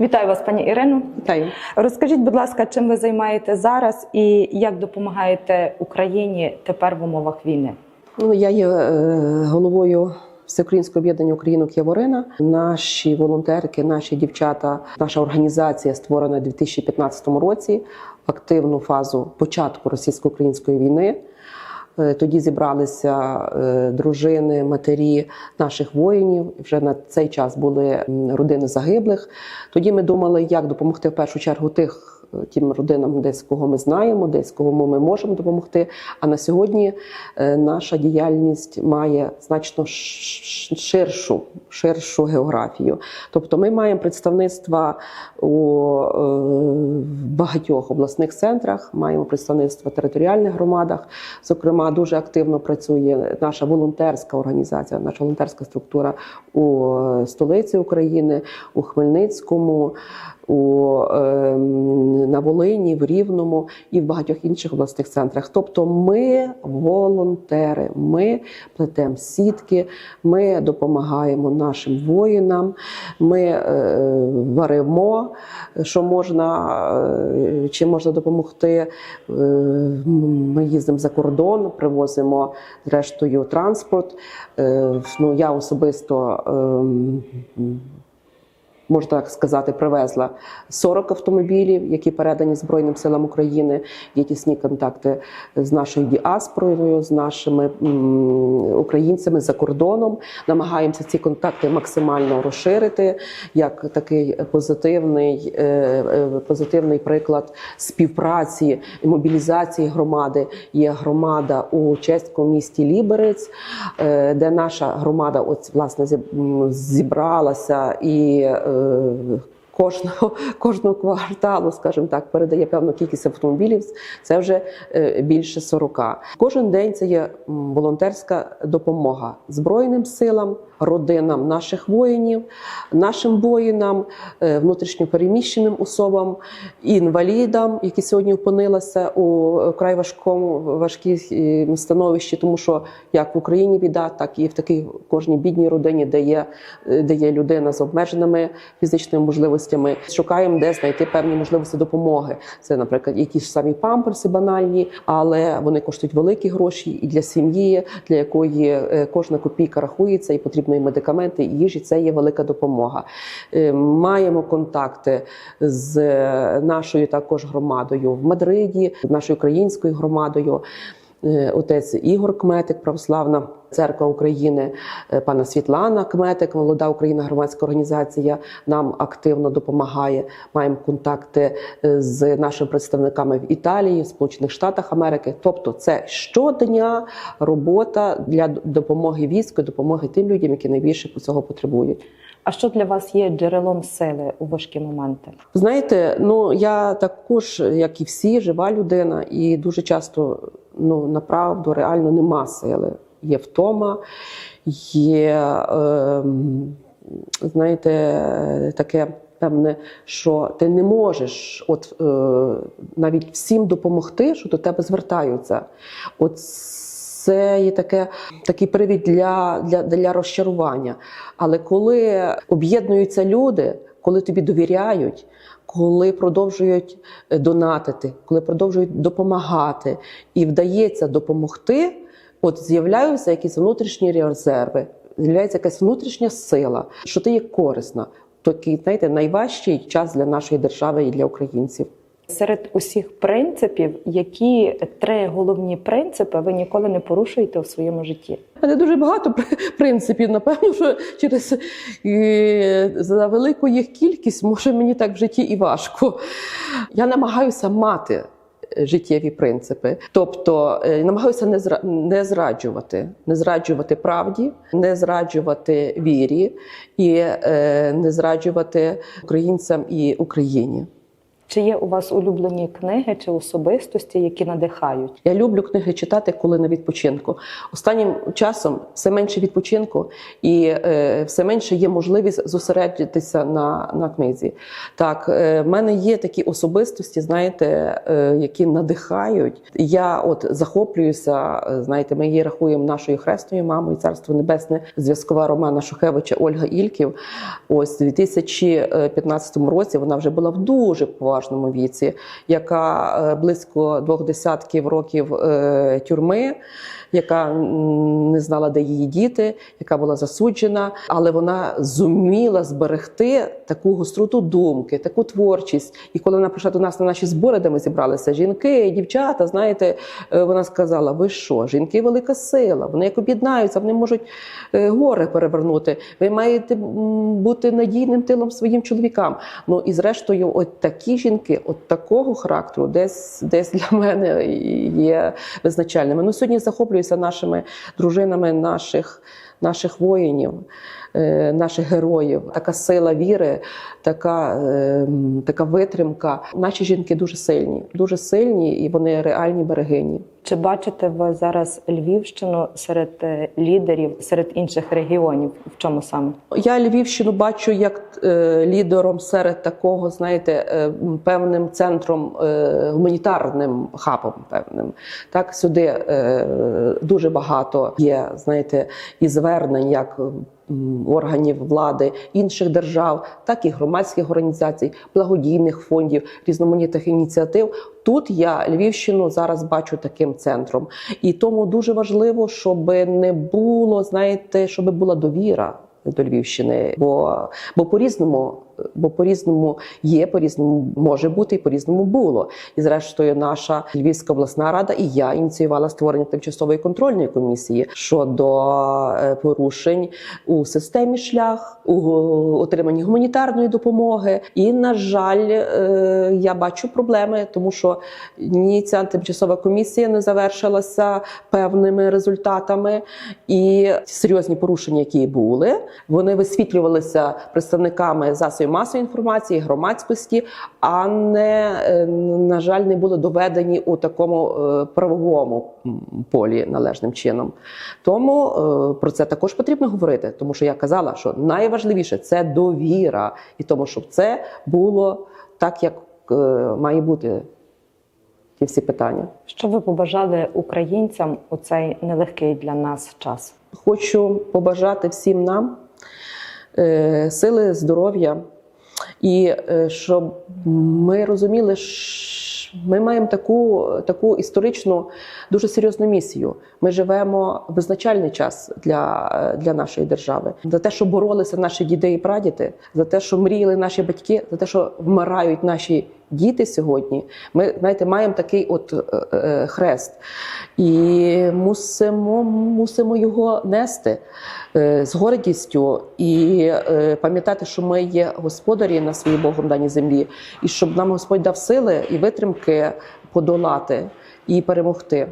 Вітаю вас, пані Ірино. Вітаю. Розкажіть, будь ласка, чим ви займаєте зараз і як допомагаєте Україні тепер в умовах війни? Ну, я є е, головою Всеукраїнського об'єднання Українок Яворина. Наші волонтерки, наші дівчата, наша організація створена у 2015 році в активну фазу початку російсько-української війни. Е, Тоді зібралися е, дружини, матері наших воїнів. Вже на цей час були родини загиблих. Тоді ми думали, як допомогти в першу чергу тих. е, Тим родинам, десь кого ми знаємо, десь кому ми можемо допомогти. А на сьогодні наша діяльність має значно ширшу, ширшу географію. Тобто, ми маємо представництва у багатьох обласних центрах, маємо представництво в територіальних громадах. Зокрема, дуже активно працює наша волонтерська організація, наша волонтерська структура у е, столиці України, у Хмельницькому. У е, Волині, в Рівному і в багатьох інших обласних центрах. Тобто, ми волонтери, ми плетемо сітки, ми допомагаємо нашим воїнам, ми е, варимо, що можна, е, чим можна допомогти. Е, Ми їздимо за кордон, привозимо зрештою транспорт. Ну, я особисто. Можна так сказати, привезла 40 автомобілів, які передані Збройним силам України. Є тісні контакти з нашою діаспорою, з нашими українцями за кордоном. Намагаємося ці контакти максимально розширити як такий позитивний, е, е, позитивний приклад співпраці і мобілізації громади. Є громада у чеському місті Ліберець, е, де наша громада, от власне зібралася і. e, Кожного кожного кварталу, скажімо так, передає певну кількість автомобілів. Це вже е, більше 40. Кожен день це є волонтерська допомога збройним силам, родинам наших воїнів, нашим воїнам, е, внутрішньопереміщеним особам, інвалідам, які сьогодні опинилися у край важкому важкій е, становищі, тому що як в Україні біда, так і в такій кожній бідній родині, де є, е, де є людина з обмеженими фізичними можливостями. Шукаємо, де знайти певні можливості допомоги. Це, наприклад, якісь самі памперси банальні, але вони коштують великі гроші і для сім'ї, для якої е, кожна копійка рахується, і потрібно медикаменти, і їжі. Це є велика допомога. Е, Маємо контакти з е, нашою також громадою в Мадриді, нашою українською громадою. Е, Отець Ігор Кметик, православна церква України, е, пана Світлана Кметик, молода Україна, громадська організація нам активно допомагає. Маємо контакти е, з нашими представниками в Італії, в Сполучених Штатах Америки. Тобто, це щодня робота для допомоги війську, допомоги тим людям, які найбільше цього потребують. А що для вас є джерелом сили у важкі моменти? Знаєте, ну я також, як і всі, жива людина, і дуже часто ну направду реально нема сили. Є втома, є, е, знаєте, таке певне, що ти не можеш от е, навіть всім допомогти, що до тебе звертаються. От це є таке, такий привід для, для, для розчарування. Але коли об'єднуються люди, коли тобі довіряють, коли продовжують е, донатити, коли продовжують допомагати і вдається допомогти, от з'являються якісь внутрішні резерви, з'являється якась внутрішня сила, що ти є корисна. Такий, знаєте, найважчий час для нашої держави і для українців. Серед усіх принципів, які три головні принципи ви ніколи не порушуєте у своєму житті? Мене дуже багато при- принципів. Напевно, що через за велику їх кількість може мені так в житті і важко. Я намагаюся мати е, життєві принципи, тобто е, намагаюся не зра- не зраджувати, не зраджувати правді, не зраджувати вірі і е, не зраджувати українцям і Україні. Чи є у вас улюблені книги чи особистості, які надихають? Я люблю книги читати, коли на відпочинку. Останнім часом все менше відпочинку і е, все менше є можливість зосередитися на, на книзі. Так, е, в мене є такі особистості, знаєте, е, які надихають. Я от захоплююся, е, знаєте, ми її рахуємо нашою хресною мамою, царство небесне, зв'язкова Романа Шухевича Ольга Ільків. Ось у 2015 році вона вже була в дуже поважному віці, яка е, близько двох десятків років е, тюрми, яка не знала, де її діти, яка була засуджена, але вона зуміла зберегти таку гостроту думки, таку творчість. І коли вона прийшла до нас на наші збори, де ми зібралися, жінки, дівчата, знаєте, е, вона сказала: ви що, жінки велика сила, вони як об'єднаються, вони можуть гори перевернути. Ви маєте бути надійним тилом своїм чоловікам. Ну і зрештою, от такі жінки, от такого характеру, десь десь для мене є визначальними. Ну сьогодні захоплююся нашими дружинами, наших, наших воїнів. е, Наших героїв, така сила віри, така, е, така витримка. Наші жінки дуже сильні, дуже сильні, і вони реальні берегині. Чи бачите ви зараз Львівщину серед е, лідерів, серед інших регіонів? В чому саме? Я Львівщину бачу як е, лідером серед такого, знаєте, е, певним центром гуманітарним хабом. Певним так сюди дуже багато є, знаєте, і звернень як. Органів влади інших держав, так і громадських організацій, благодійних фондів, різноманітних ініціатив. Тут я Львівщину зараз бачу таким центром, і тому дуже важливо, щоб не було, знаєте, щоб була довіра до Львівщини, бо, бо по-різному, бо по-різному є, по-різному може бути і по-різному було. І зрештою, наша Львівська обласна рада і я ініціювала створення тимчасової контрольної комісії щодо е, порушень у системі шлях, у отриманні гуманітарної допомоги. І на жаль, е, я бачу проблеми, тому що ні ця тимчасова комісія не завершилася певними результатами, і серйозні порушення, які були, вони висвітлювалися представниками засобів масової інформації, громадськості, а не е, на жаль, не були доведені у такому е, правовому полі належним чином. Тому е, про це також потрібно говорити, тому що я казала, що найважливіше це довіра, і тому, щоб це було так, як має бути ті всі питання. Що ви побажали українцям у цей нелегкий для нас час? Хочу побажати всім нам сили, здоров'я, і е, щоб ми розуміли, що ми маємо таку, таку історичну, дуже серйозну місію. Ми живемо визначальний час для, для нашої держави, за те, що боролися наші діди і прадіди, за те, що мріяли наші батьки, за те, що вмирають наші діти сьогодні. Ми знаєте, маємо такий от е, е, хрест, і мусимо, мусимо його нести е, з гордістю і пам'ятати, що ми є господарі на своїй Богом даній землі, і щоб нам Господь дав сили і витримки подолати і перемогти.